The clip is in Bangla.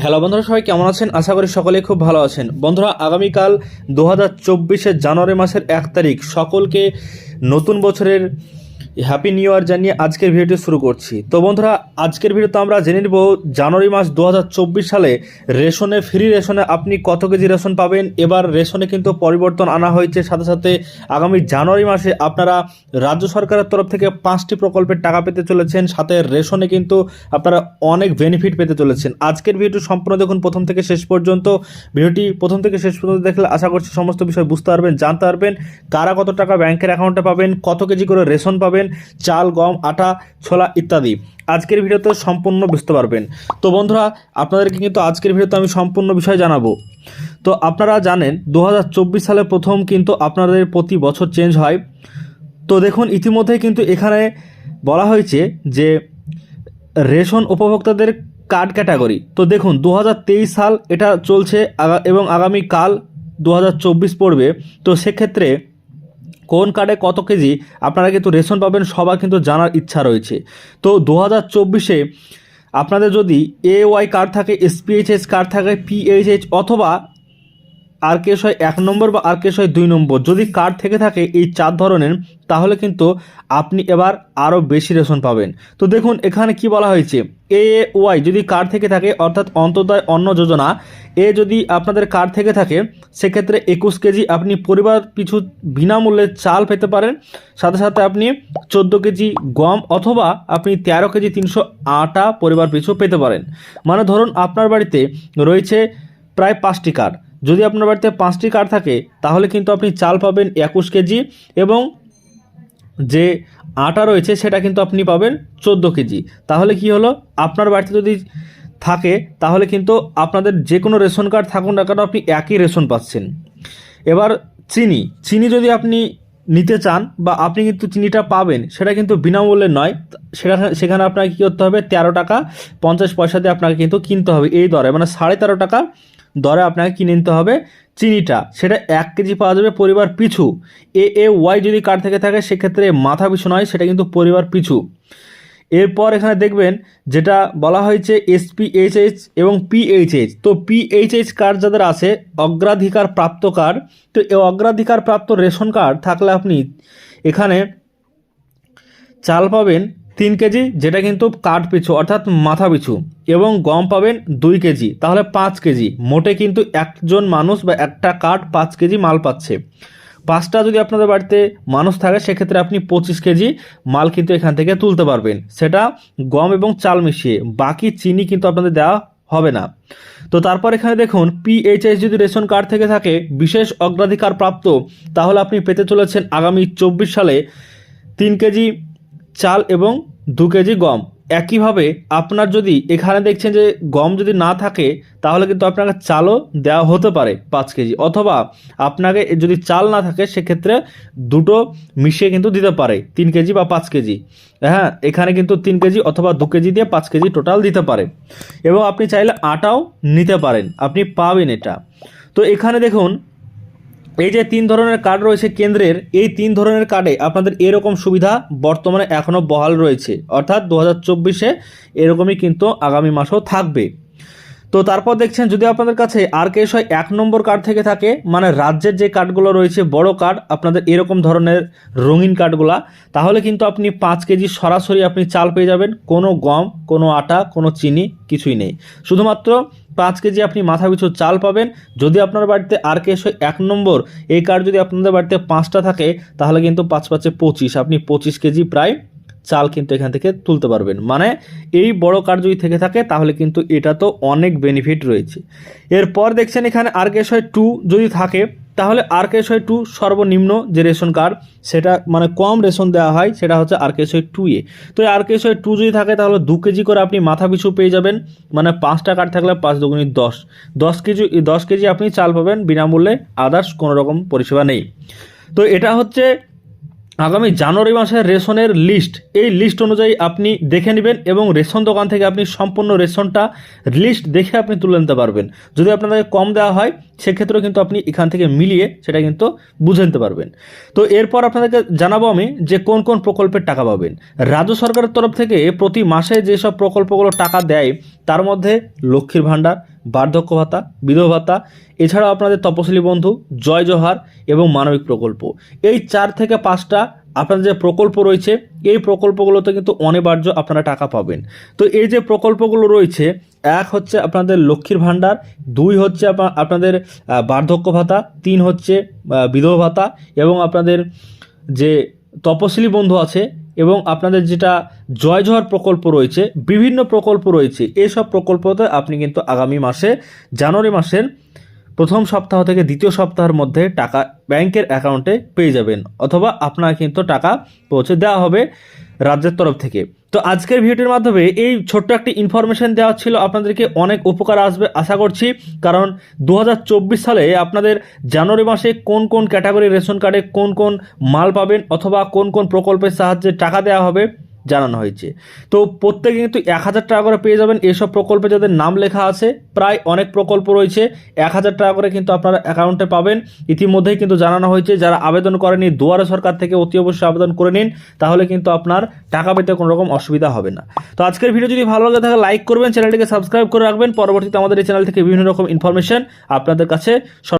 হ্যালো বন্ধুরা, সবাই কেমন আছেন? আশা করি সকলে খুব ভালো আছেন। বন্ধুরা, আগামীকাল দু হাজার জানুয়ারি মাসের এক তারিখ। সকলকে নতুন বছরের হ্যাপি নিউ ইয়ার জানিয়ে আজকের ভিডিওটি শুরু করছি। তো বন্ধুরা, আজকের ভিডিওতে আমরা জেনে নেব জানুয়ারি মাস দু হাজার চব্বিশ সালে রেশনে ফ্রি রেশনে আপনি কত কেজি রেশন পাবেন। এবার রেশনে কিন্তু পরিবর্তন আনা হয়েছে, সাথে সাথে আগামী জানুয়ারি মাসে আপনারা রাজ্য সরকারের তরফ থেকে পাঁচটি প্রকল্পের টাকা পেতে চলেছেন, সাথে রেশনে কিন্তু আপনারা অনেক বেনিফিট পেতে চলেছেন। আজকের ভিডিও সম্পূর্ণ দেখুন প্রথম থেকে শেষ পর্যন্ত। ভিডিওটি প্রথম থেকে শেষ পর্যন্ত দেখলে আশা করছি সমস্ত বিষয় বুঝতে পারবেন, জানতে পারবেন, কারা কত টাকা ব্যাংকের অ্যাকাউন্টে পাবেন, কত কেজি করে রেশন পাবেন চাল, গম, আটা, ছোলা ইত্যাদি। আজকের ভিডিওতে সম্পূর্ণ বুঝতে পারবেন। তো বন্ধুরা, আপনাদেরকে কিন্তু আজকের ভিডিওতে আমি সম্পূর্ণ বিষয় জানাব। তো আপনারা জানেন দু হাজার চব্বিশ সালে প্রথম কিন্তু আপনাদের প্রতি বছর চেঞ্জ হয়। তো দেখুন, ইতিমধ্যে কিন্তু এখানে বলা হয়েছে যে, রেশন উপভোক্তাদের কার্ড ক্যাটাগরি তো দেখুন দু হাজার তেইশ সাল এটা চলছে এবং আগামী কাল দু হাজার চব্বিশ পড়বে। তো সেক্ষেত্রে কোন কার্ডে কত কেজি, আপনারা কিন্তু রেশন পাবেন, সবার কিন্তু জানার ইচ্ছা রয়েছে। তো দু হাজার চব্বিশে আপনাদের যদি এ ওয়াই কার্ড থাকে এসপিএইচএস কার্ড থাকে পিএইচএইচ অথবা আর কেস হয় এক নম্বর বা আর কেস হয় দুই নম্বর। যদি কার্ড থেকে থাকে এই চার ধরনের, তাহলে কিন্তু আপনি এবার আরও বেশি রেশন পাবেন। তো দেখুন, এখানে কি বলা হয়েছে? এ, ওয়াই যদি কার্ড থেকে থাকে, অর্থাৎ অন্তর্দয় অন্ন যোজনা, এ যদি আপনাদের কার্ড থেকে থাকে, সেক্ষেত্রে একুশ কেজি আপনি পরিবার পিছু বিনামূল্যে চাল পেতে পারেন। সাথে সাথে আপনি চোদ্দ কেজি গম অথবা আপনি তেরো কেজি তিনশো আটা পরিবার পিছু পেতে পারেন। মানে ধরুন, আপনার বাড়িতে রয়েছে প্রায় পাঁচটি কার্ড। যদি আপনার বাড়িতে পাঁচটি কার্ড থাকে, তাহলে কিন্তু আপনি চাল পাবেন একুশ কেজি এবং যে আটা রয়েছে সেটা কিন্তু আপনি পাবেন চোদ্দ কেজি। তাহলে কি হলো? আপনার বাড়িতে যদি থাকে, তাহলে কিন্তু আপনাদের যে কোনো রেশন কার্ড থাকুন না কেন আপনি একই রেশন পাচ্ছেন। এবার চিনি। চিনি যদি আপনি নিতে চান বা আপনি কিন্তু চিনিটা পাবেন, সেটা কিন্তু বিনামূল্যে নয়। সেখানে সেখানে আপনাকে কী করতে হবে? তেরো টাকা পঞ্চাশ পয়সা দিয়ে আপনাকে কিন্তু কিনতে হবে। এই দরে মানে সাড়ে তেরো টাকা দরে আপনাকে কিনে নিতে হবে? চিনিটা। সেটা এক কেজি পাওয়া যাবে পরিবার পিছু। এ এ ওয়াই যদি কার্ড থেকে থাকে, সেক্ষেত্রে মাথা পিছু নয়, সেটা কিন্তু পরিবার পিছু। এরপর এখানে দেখবেন, যেটা বলা হয়েছে এসপিএইচএইচ এবং পিএইচএইচ তো পিএইচএইচ কার্ড যাদের আছে, অগ্রাধিকার প্রাপ্ত কার্ড, তো এই অগ্রাধিকার প্রাপ্ত রেশন কার্ড থাকলে আপনি এখানে চাল পাবেন তিন কেজি, যেটা কিন্তু কাঠ পিছু, অর্থাৎ মাথা পিছু, এবং গম পাবেন দুই কেজি, তাহলে পাঁচ কেজি। মোটে কিন্তু একজন মানুষ বা একটা কাঠ পাঁচ কেজি মাল পাচ্ছে। পাঁচটা যদি আপনাদের বাড়িতে মানুষ থাকে, সেক্ষেত্রে আপনি পঁচিশ কেজি মাল কিন্তু এখান থেকে তুলতে পারবেন। সেটা গম এবং চাল মিশিয়ে, বাকি চিনি কিন্তু আপনাদের দেওয়া হবে না। তো তারপর এখানে দেখুন পিএইচএস যদি রেশন কার্ড থেকে থাকে, বিশেষ অগ্রাধিকার প্রাপ্ত তাহলে আপনি পেতে চলেছেন আগামী চব্বিশ সালে তিন কেজি চাল এবং দু কেজি গম। একইভাবে আপনার যদি এখানে দেখছেন যে গম যদি না থাকে, তাহলে কিন্তু আপনাকে চালও দেওয়া হতে পারে পাঁচ কেজি। অথবা আপনাকে যদি চাল না থাকে, সেক্ষেত্রে দুটো মিশিয়ে কিন্তু দিতে পারে, তিন কেজি বা পাঁচ কেজি। হ্যাঁ এখানে কিন্তু তিন কেজি অথবা দু কেজি দিয়ে পাঁচ কেজি টোটাল দিতে পারে। এবং আপনি চাইলে আটাও নিতে পারেন। আপনি পাবেন এটা। তো এখানে দেখুন এই যে তিন ধরনের কার্ড রয়েছে কেন্দ্রের, এই তিন ধরনের কার্ডে আপনাদের এরকম সুবিধা বর্তমানে এখনও বহাল রয়েছে। অর্থাৎ দু হাজার চব্বিশে এরকমই কিন্তু আগামী মাসেও থাকবে। তো তারপর দেখছেন, যদি আপনাদের কাছে আর কেস হয় এক নম্বর কার্ড থেকে থাকে মানে রাজ্যের যে কার্ডগুলো রয়েছে, বড় কার্ড আপনাদের এরকম ধরনের রঙিন কার্ডগুলা তাহলে কিন্তু আপনি পাঁচ কেজি সরাসরি আপনি চাল পেয়ে যাবেন। কোনো গম, কোনো আটা, কোনো চিনি, কিছুই নেই। শুধুমাত্র পাঁচ কেজি আপনি মাথা পিছু চাল পাবেন। যদি আপনার বাড়িতে আর কে এক নম্বর, এই কার্ড যদি আপনাদের বাড়িতে পাঁচটা থাকে, তাহলে কিন্তু পাঁচ পাঁচে পঁচিশ। আপনি পঁচিশ কেজি প্রায় চাল কিন্তু এখান থেকে তুলতে পারবেন। মানে এই বড় কার্ড যদি থেকে থাকে, তাহলে কিন্তু এটা তো অনেক বেনিফিট রয়েছে। এরপর দেখছেন এখানে আর কেস হয় টু যদি থাকে তাহলে আর কে হয় টু সর্বনিম্ন যে রেশন কার্ড, সেটা মানে কম রেশন দেওয়া হয়, সেটা হচ্ছে আর হয় টু এ। তো আর কে হয় টু যদি থাকে, তাহলে দু কেজি করে আপনি মাথা পিছু পেয়ে যাবেন মানে পাঁচটা কার্ড থাকলে পাঁচ দুগুণি দশ। দশ কেজি দশ কেজি আপনি চাল পাবেন, বিনামূল্যে, আদার্স কোনো রকম পরিষেবা নেই। তো এটা হচ্ছে আগামী জানুয়ারি মাসের রেশনের লিস্ট এই লিস্ট অনুযায়ী আপনি দেখে নেবেন এবং রেশন দোকান থেকে আপনি সম্পূর্ণ রেশনটা লিস্ট দেখে আপনি তুলে নিতে পারবেন। যদি আপনাদের কম দেওয়া হয়, সেক্ষেত্রেও কিন্তু আপনি এখান থেকে মিলিয়ে সেটা কিন্তু বুঝে নিতে পারবেন। তো এরপর আপনাদেরকে জানাব আমি যে কোন কোন প্রকল্পের টাকা পাবেন। রাজ্য সরকারের তরফ থেকে প্রতি মাসে যেসব প্রকল্পগুলো টাকা দেয়, তার মধ্যে লক্ষ্মীর ভাণ্ডার বার্ধক্য ভাতা, বিধবা ভাতা, এছাড়াও আপনাদের তপশিলি বন্ধু, জয় জোহার এবং মানবিক প্রকল্প। এই চার থেকে পাঁচটা আপনাদের যে প্রকল্প রয়েছে, এই প্রকল্পগুলোতে কিন্তু অনিবার্য আপনারা টাকা পাবেন। তো এই যে প্রকল্পগুলো রয়েছে, এক হচ্ছে আপনাদের লক্ষ্মীর ভাণ্ডার, দুই হচ্ছে আপনাদের বার্ধক্য ভাতা, তিন হচ্ছে বিধবা ভাতা এবং আপনাদের যে তপশিলি বন্ধু আছে এবং আপনাদের যেটা জয় জোহার প্রকল্প রয়েছে, বিভিন্ন প্রকল্প রয়েছে, এসব প্রকল্পতে আপনি কিন্তু আগামী মাসে, জানুয়ারি মাসের প্রথম সপ্তাহ থেকে দ্বিতীয় সপ্তাহের মধ্যে টাকা ব্যাংকের অ্যাকাউন্টে পেয়ে যাবেন, অথবা আপনার কিন্তু টাকা পৌঁছে দেওয়া হবে। রাজ্যের তরফ থেকে। তো আজকের ভিডিওটির মাধ্যমে এই ছোট্ট একটি ইনফরমেশন দেওয়া ছিল আপনাদেরকে, অনেক উপকার আসবে আশা করছি। কারণ দু হাজার চব্বিশ সালে আপনাদের জানুয়ারি মাসে কোন কোন ক্যাটাগরি রেশন কার্ডে কোন কোন মাল পাবেন অথবা কোন কোন প্রকল্পের সাহায্যে টাকা দেওয়া হবে জানানো হয়েছে। তো প্রত্যেকে কিন্তু এক হাজার টাকা করে পেয়ে যাবেন। এসব প্রকল্পে যাদের নাম লেখা আছে, প্রায় অনেক প্রকল্প রয়েছে। এক হাজার টাকা করে কিন্তু আপনারা অ্যাকাউন্টে পাবেন। ইতিমধ্যেই কিন্তু জানানো হয়েছে, যারা আবেদন করেনি দুয়ারে সরকার থেকে অতি অবশ্যই আবেদন করে নিন। তাহলে কিন্তু আপনার টাকা পেতে কোনো রকম অসুবিধা হবে না। তো আজকের ভিডিও যদি ভালো লাগে থাকে লাইক করবেন, চ্যানেলটিকে সাবস্ক্রাইব করে রাখবেন। পরবর্তীতে আমাদের এই চ্যানেল থেকে বিভিন্ন রকম ইনফরমেশন আপনাদের কাছে